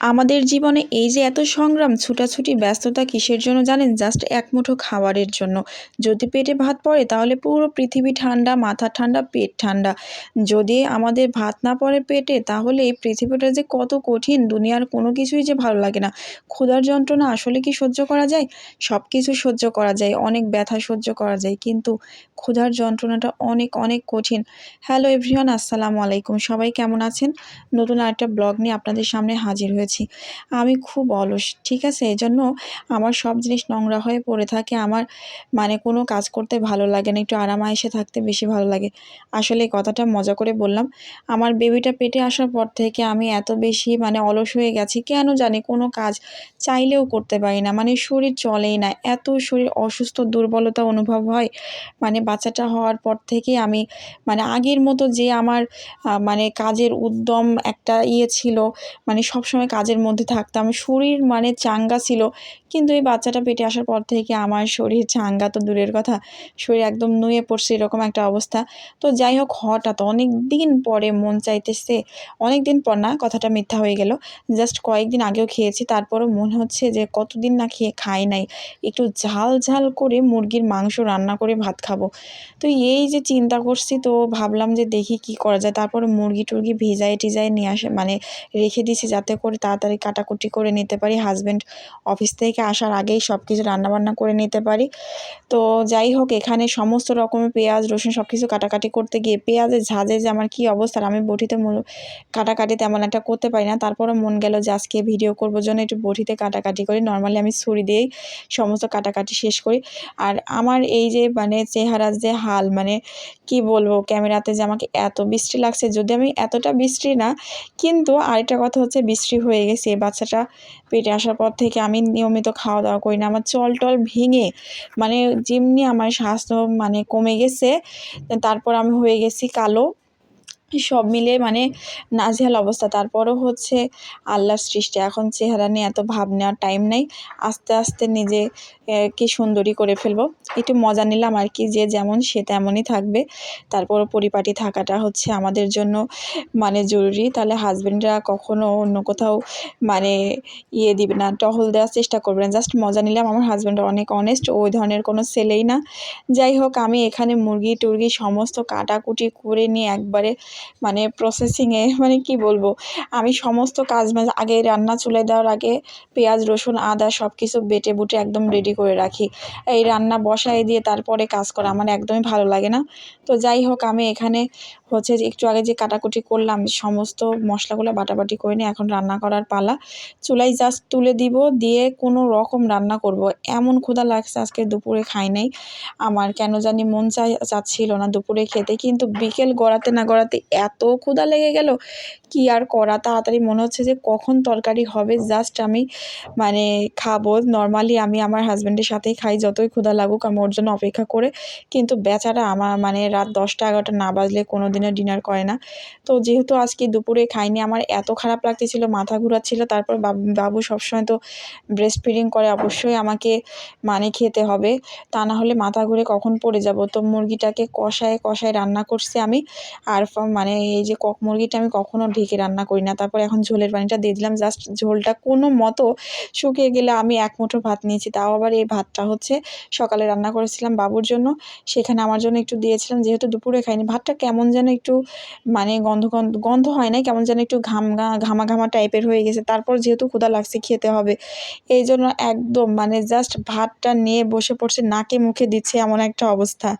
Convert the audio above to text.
আমাদের জীবনে এই যে এত সংগ্রাম, ছুটাছুটি, ব্যস্ততা কিসের জন্য জানেন? জাস্ট এক মুঠো খাবারের জন্য। যদি পেটে ভাত পড়ে, তাহলে পুরো পৃথিবী ঠান্ডা, মাথা ঠান্ডা, পেট ঠান্ডা। যদি আমাদের ভাত না পড়ে পেটে, তাহলে এই পৃথিবীটা যে কত কঠিন, দুনিয়ার কোনো কিছুই যে ভালো লাগে না। ক্ষুধার যন্ত্রণা আসলে কি সহ্য করা যায়? সব কিছু সহ্য করা যায়, অনেক ব্যথা সহ্য করা যায়, কিন্তু ক্ষুধার যন্ত্রণাটা অনেক অনেক কঠিন। হ্যালো এভরিওয়ান, আসসালামু আলাইকুম। সবাই কেমন আছেন? নতুন আরেকটা ব্লগ নিয়ে আপনাদের সামনে হাজির হয়েছি। করেছি। আমি খুব অলস, ঠিক আছে? এজন্য আমার সব জিনিস নোংরা হয়ে পড়ে থাকে। আমার মানে কোনো কাজ করতে ভালো লাগে না, একটু আরামায়েসে থাকতে বেশি ভালো লাগে। আসলে এই কথাটা মজা করে বললাম। আমার বেবিটা পেটে আসার পর থেকে আমি এত বেশি মানে অলস হয়ে গেছি, কেন জানি কোনো কাজ চাইলেও করতে পারি না। মানে শরীর চলেই না, এত শরীর অসুস্থ, দুর্বলতা অনুভব হয়। মানে বাচ্চাটা হওয়ার পর থেকে আমি মানে আগের মতো যে আমার মানে কাজের উদ্যম একটা ইয়ে ছিল মানে সবসময় কাজের মধ্যে থাকতাম। শরীর মানে চাঙ্গা ছিল। কিন্তু এই বাচ্চাটা পেটে আসার পর থেকে আমার শরীর চাঙ্গা তো দূরের কথা। শরীর একদম নুয়ে পড়ছে এরকম একটা অবস্থা। তো যাই হোক, হঠাৎ অনেক দিন পরে মন চাইতেছে অনেক দিন পর না, কথাটা মিথ্যা হয়ে গেল। জাস্ট কয়েকদিন আগেও খেয়েছি, তারপরও মনে হচ্ছে যে কতদিন না খেয়ে খাই নাই। একটু ঝাল ঝাল করে মুরগির মাংস রান্না করে ভাত খাব। তো এই যে চিন্তা করছি, তো ভাবলাম যে দেখি কি করা যায়। তারপরে মুরগি টুরগি ভিজাই টিজাই নিয়ে আসে মানে রেখে দিছি যাতে করে তাড়াতাড়ি কাটাকুটি করে নিতে পারি হাজব্যান্ড অফিস থেকে আসার আগেই সব কিছু রান্নাবান্না করে নিতে পারি। তো যাই হোক, এখানে সমস্ত রকমের পেঁয়াজ, রসুন সব কিছু কাটাকাটি করতে গিয়ে পেঁয়াজের ঝাঁজে যে আমার কী অবস্থা আমি বটিতে কাটাকাটি তেমন একটা করতে পারি না। তারপরও মন গেল যে আজকে ভিডিও করব জন্য একটু বটিতে কাটাকাটি করি। নর্মালি আমি ছুরি দিয়েই সমস্ত কাটাকাটি শেষ করি। আর আমার এই যে মানে চেহারার যে হাল মানে কি বলব ক্যামেরাতে যে আমাকে এত বৃষ্টি লাগছে, যদি আমি এতটা বৃষ্টি না, কিন্তু আরেকটা কথা হচ্ছে বৃষ্টি হয়ে গেছে। বাচ্চাটা পেটে আসার পর থেকে আমি নিয়মিত খাওয়া দাওয়া করি না। আমার চল টল ভেঙে মানে যেমনি আমার স্বাস্থ্য মানে কমে গেছে, তারপর আমি হয়ে গেছি কালো। সব মিলে মানে নাজেহাল অবস্থা। তারপরও হচ্ছে আল্লাহর সৃষ্টি। এখন চেহারা নিয়ে এত ভাব নেওয়ার টাইম নেই। আস্তে আস্তে নিজে কি সুন্দরী করে ফেলব। একটু মজা নিলাম আর কি, যে যেমন সে তেমনই থাকবে। তারপরও পরিপাটি থাকাটা হচ্ছে আমাদের জন্য মানে জরুরি। তাহলে হাজব্যান্ডরা কখনো অন্য কোথাও মানে ইয়ে দিবে না, টহল দেওয়ার চেষ্টা করবে না। জাস্ট মজা নিলাম। আমার হাজব্যান্ড অনেক অনেস্ট ওই ধরনের কোনো ছেলেই না। যাই হোক, আমি এখানে মুরগি টুরগি সমস্ত কাটাকুটি করে নিয়ে একবারে মানে প্রসেসিংয়ে মানে কি বলব? আমি সমস্ত কাজ মানে আগে রান্না চুলে দেওয়ার আগে পেঁয়াজ, রসুন, আদা সব কিছু বেটে বুটে একদম রেডি করে রাখি। এই রান্না বসায় দিয়ে তারপরে কাজ করা আমার একদমই ভালো লাগে না। তো যাই হোক, আমি এখানে হচ্ছে যে একটু আগে যে কাটাকুটি করলাম, সমস্ত মশলাগুলো বাটাবাটি করে নিয়ে এখন রান্না করার পালা। চুলাই জাস্ট তুলে দিব, দিয়ে কোনো রকম রান্না করব। এমন ক্ষুধা লাগছে আজকে দুপুরে খাই নাই। আমার কেন জানি মন চাই, চাচ্ছিল না দুপুরে খেতে, কিন্তু বিকেল গড়াতে না গড়াতে এত ক্ষুধা লেগে গেল। কি আর করা? তাড়াতাড়ি মনে হচ্ছে যে কখন তরকারি হবে। জাস্ট আমি মানে খাব। নর্মালি আমি আমার হাজব্যান্ডের সাথেই খাই, যতই ক্ষুধা লাগুক আমি ওর জন্য অপেক্ষা করে। কিন্তু বেচারা আমার মানে রাত দশটা এগারোটা না বাজলে কোনো দিনও ডিনার করে না। তো যেহেতু আজকে দুপুরে খাইনি, আমার এত খারাপ লাগতেছিল, মাথা ঘুরাচ্ছিল, তারপর বাবু সবসময় তো ব্রেস্ট ফিডিং করে, অবশ্যই আমাকে মানে খেতে হবে। তা না হলে মাথা ঘুরে কখন পড়ে যাব? তো মুরগিটাকে কষায় কষায় রান্না করছি আমি। আর মানে এই যে কক মুরগিটা আমি কখনও ঢেকে রান্না করি না। তারপর এখন ঝোলের পানিটা দিয়ে দিলাম। জাস্ট ঝোলটা কোনো মতো শুকিয়ে গেলে আমি এক মুঠো ভাত নিয়েছি। তাও আবার এই ভাতটা হচ্ছে সকালে রান্না করেছিলাম বাবুর জন্য। সেখানে আমার জন্য একটু দিয়েছিলাম। যেহেতু দুপুরে খাইনি, ভাতটা কেমন যেন একটু মানে গন্ধ গন্ধ গন্ধ হয় না কেমন যেন একটু ঘাম ঘামা ঘামা টাইপের হয়ে গেছে। তারপর যেহেতু ক্ষুদা লাগছে, খেতে হবে। এই জন্য একদম মানে জাস্ট ভাতটা নিয়ে বসে পড়ছে, নাকে মুখে দিচ্ছে এমন একটা অবস্থা।